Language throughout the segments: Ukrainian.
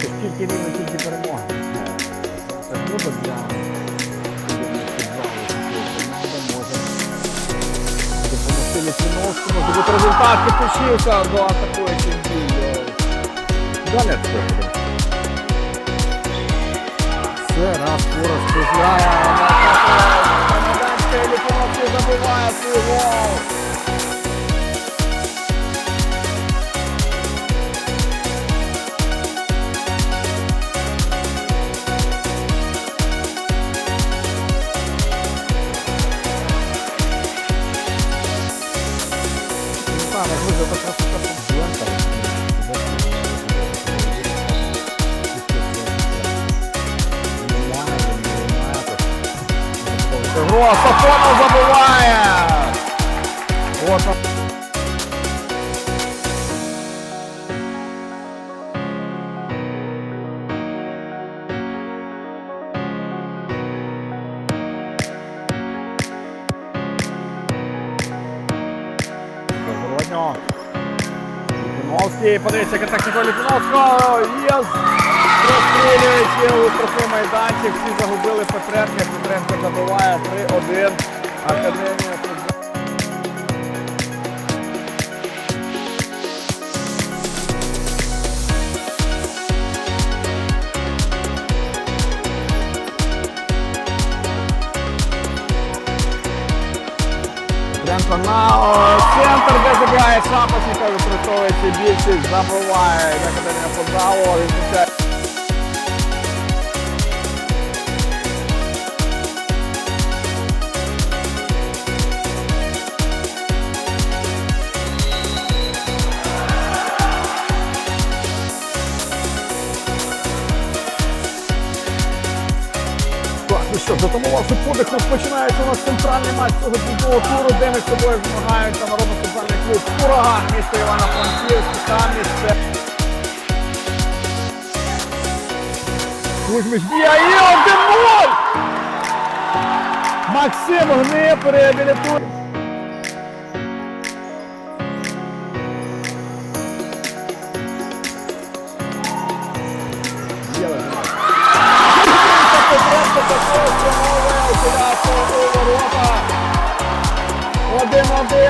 Тільки рівно, тільки перемога. Це круто для команда може допомогти Літвіновському. Може бути результат, підключився до атакуючих дій. Далі це буде. Все, раз, Фурас кружляє. Майданський Літвіновський забиває свій гол. Не Гро, Сафонов забиває! От он. Доброго Літвіновський, подивіться, яка техніка Літвіновського, є! У штрафний майданчик, всі загубили Петренка, Петренко забиває 3-1. Академія футболу. На центр, де забігає Шапочника, використовується більшість, забиває Академія футболу, затамувавши подих, розпочинається у нас центральний матч цього футболу туру, де ми з собою змагаються народно футбольний клуб Ураган, місто Івано-Франківськ, там місце. Кузьмич б'є і 1-0! Максим Гниє реабілітує.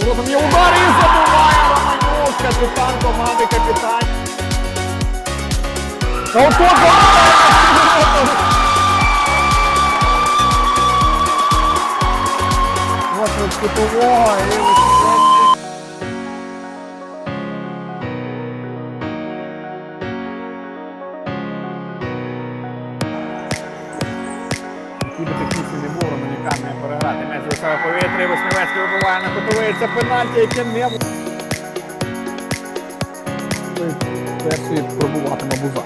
Так, і підважка сьогодні. Можна бути поворотом. Є удар і забиває Романюк, капітан команди, капітан. Та от тут забиває! Ось від кутового і висвітлення. Які М'яч повітря, Вишневецький вибиває на кутовий. Це пенальті, яке не... Перший пробуватиме Буза.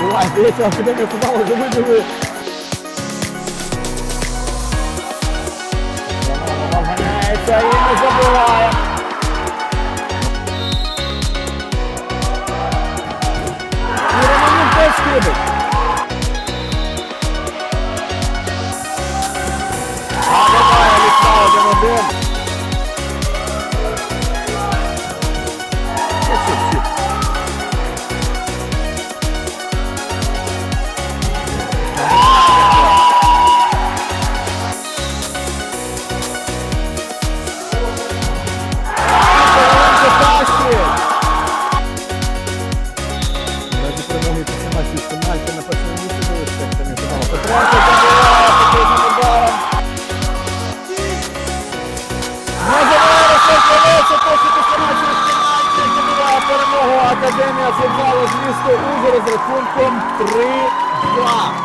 Буває, здається, академія футболу завиділи. Ганяється і не забиває. Академія футболу з міста Ужгород з рахунком 3-2.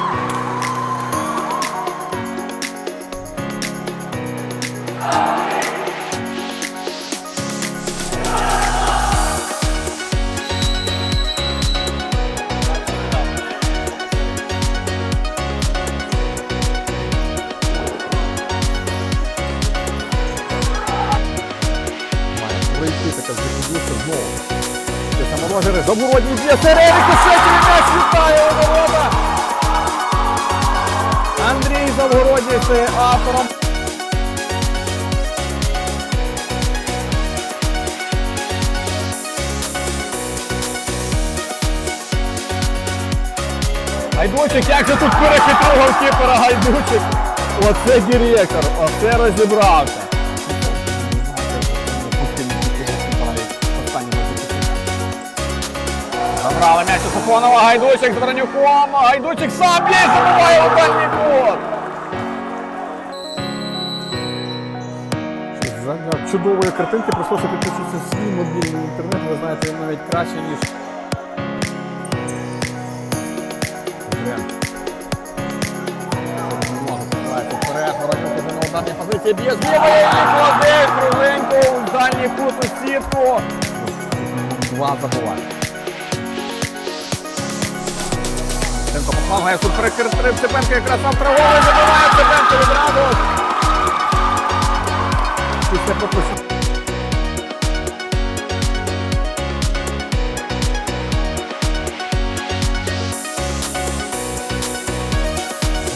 4. Забородній б'є середній кошечий м'яч вітає у. Андрій Завгородній це автором. Гайдучик, як же тут перехитрив голкіпера Гайдучик. Оце директор, оце розібрався. Забрали м'яч у Сафонова, Гайдучик з Воронюком, Гайдучик сам б'є забиває у дальній кут. Задля чудової картинки прийшлося підключитися в свій мобільний інтернет. Ви знаєте, він навіть краще, ніж. Б'є з лівої і кладе кругленько у дальній кут у сітку. Два забуває. Тимко попав, Гайсур перекрив Степенко якраз автор голи забиває Степенко відразу. Після пропустив.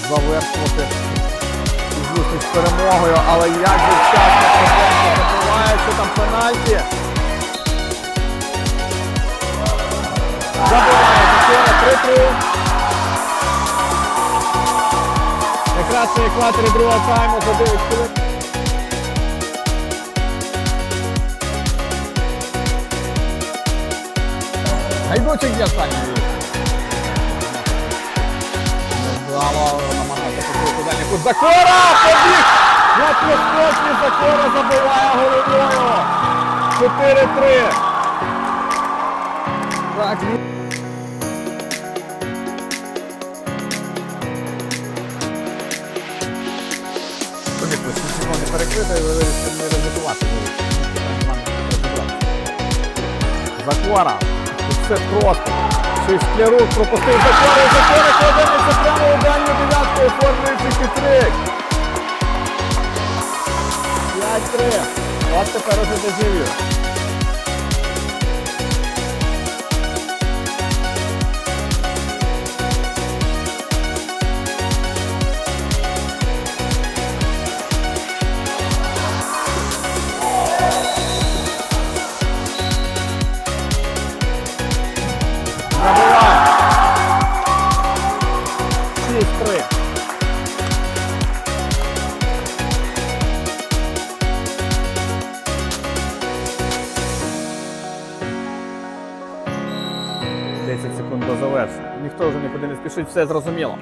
Завершувати зустріч з перемогою, але як же вчасно Степенко там пенальті. Забиває 4-3-3. Якраз на екваторі другого тайму за 9 хвилин. Гайдучик є останній. Невдало намагається побити далі. Тут Закора! Побіг! На плоскості Закора забиває головою. 4-3. Так, перекрито і ви не ризикувати. Закора. Все просто. Ще й склярук пропустив Закора, Закора кладеться прямо у дальню дев'ятку, оформлюючи хитрик. 5-3. От тепер уже дежавю. До завершення. Ніхто вже нікуди не спішить, все зрозуміло.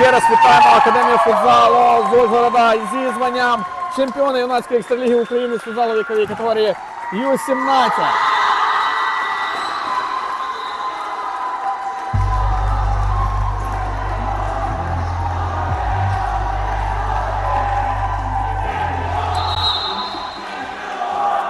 Ще раз вітаємо Академію футзалу з Ужгорода зі званням чемпіона юнацької екстраліги України з футзалу вікової категорії Ю-17.